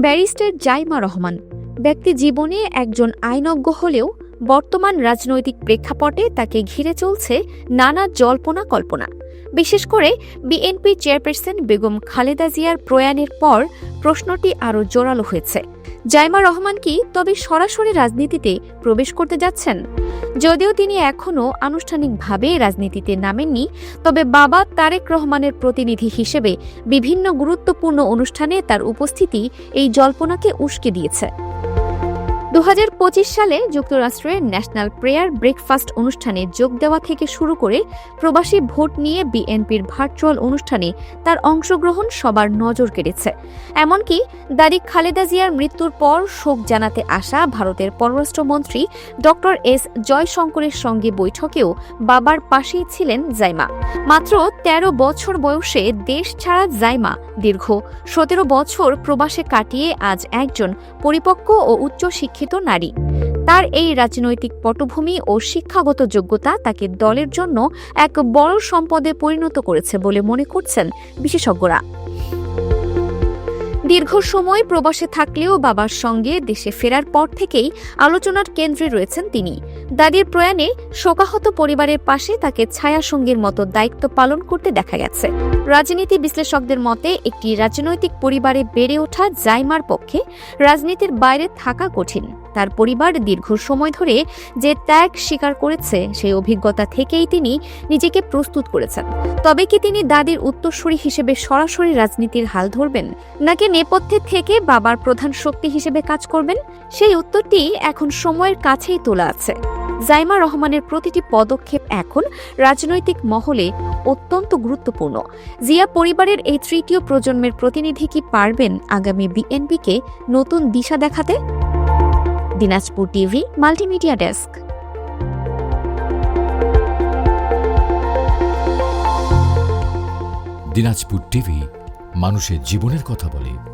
Barrister Zaima Rahman. ব্যক্তি জীবনে একজন আইনজ্ঞ হলেও বর্তমান রাজনৈতিক প্রেক্ষাপটে তাকে ঘিরে চলছে নানা জল্পনা কল্পনা বিশেষ করে বিএনপি চেয়ারপারসন বেগম খালেদা জিয়ার প্রয়াণের পর প্রশ্নটি আরও জোরালো হয়েছে। জাইমা রহমান কি তবে সরাসরি রাজনীতিতে প্রবেশ করতে যাচ্ছেন? যদিও তিনি এখনও আনুষ্ঠানিকভাবে রাজনীতিতে নামেননি, তবে বাবা তারেক রহমানের প্রতিনিধি হিসেবে বিভিন্ন গুরুত্বপূর্ণ অনুষ্ঠানে তার উপস্থিতি এই জল্পনাকে উস্কে দিয়েছে। দু হাজার পঁচিশ সালে যুক্তরাষ্ট্রের ন্যাশনাল প্রেয়ার ব্রেকফাস্ট অনুষ্ঠানে যোগ দেওয়া থেকে শুরু করে প্রবাসী ভোট নিয়ে বিএনপির ভার্চুয়াল অনুষ্ঠানে তার অংশগ্রহণ সবার নজর কেড়েছে। এমনকি দাদি খালেদা জিয়ার মৃত্যুর পর শোক জানাতে আসা ভারতের পররাষ্ট্রমন্ত্রী ডক্টর এস জয়শঙ্করের সঙ্গে বৈঠকেও বাবার পাশেই ছিলেন জাইমা। মাত্র ১৩ বছর বয়সে দেশ ছাড়া জাইমা দীর্ঘ। সতেরো বছর প্রবাসে কাটিয়ে আজ একজন পরিপক্ক ও উচ্চশিক্ষিত নারী। তার এই রাজনৈতিক পটভূমি ও শিক্ষাগত যোগ্যতা তাকে দলের জন্য এক বড় সম্পদে পরিণত করেছে বলে মনে করছেন বিশেষজ্ঞরা। দীর্ঘ সময় প্রবাসে থাকলেও বাবার সঙ্গে দেশে ফেরার পর থেকেই আলোচনার কেন্দ্রে রয়েছেন তিনি। দাদির প্রয়াণে শোকাহত পরিবারের পাশে তাকে ছায়া সঙ্গীর মতো দায়িত্ব পালন করতে দেখা গেছে। রাজনীতি বিশ্লেষকদের মতে, একটি রাজনৈতিক পরিবারে বেড়ে ওঠা জাইমার পক্ষে রাজনীতির বাইরে থাকা কঠিন। তার পরিবার দীর্ঘ সময় ধরে যে ত্যাগ স্বীকার করেছে, সেই অভিজ্ঞতা থেকেই তিনি নিজেকে প্রস্তুত করেছেন। তবে কি তিনি দাদির উত্তরসূরি হিসেবে সরাসরি রাজনীতির হাল ধরবেন, নাকি নেপথ্যে থেকে বাবার প্রধান শক্তি হিসেবে কাজ করবেন? সেই উত্তরটি এখন সময়ের কাছেই তোলা আছে। জাইমা রহমানের প্রতিটি পদক্ষেপ এখন রাজনৈতিক মহলে অত্যন্ত গুরুত্বপূর্ণ। জিয়া পরিবারের এই তৃতীয় প্রজন্মের প্রতিনিধি কি পারবেন আগামী বিএনপিকে নতুন দিশা দেখাতে? Dinajpur TV, multimedia desk. Dinajpur TV, মানুষের জীবনের কথা বলে।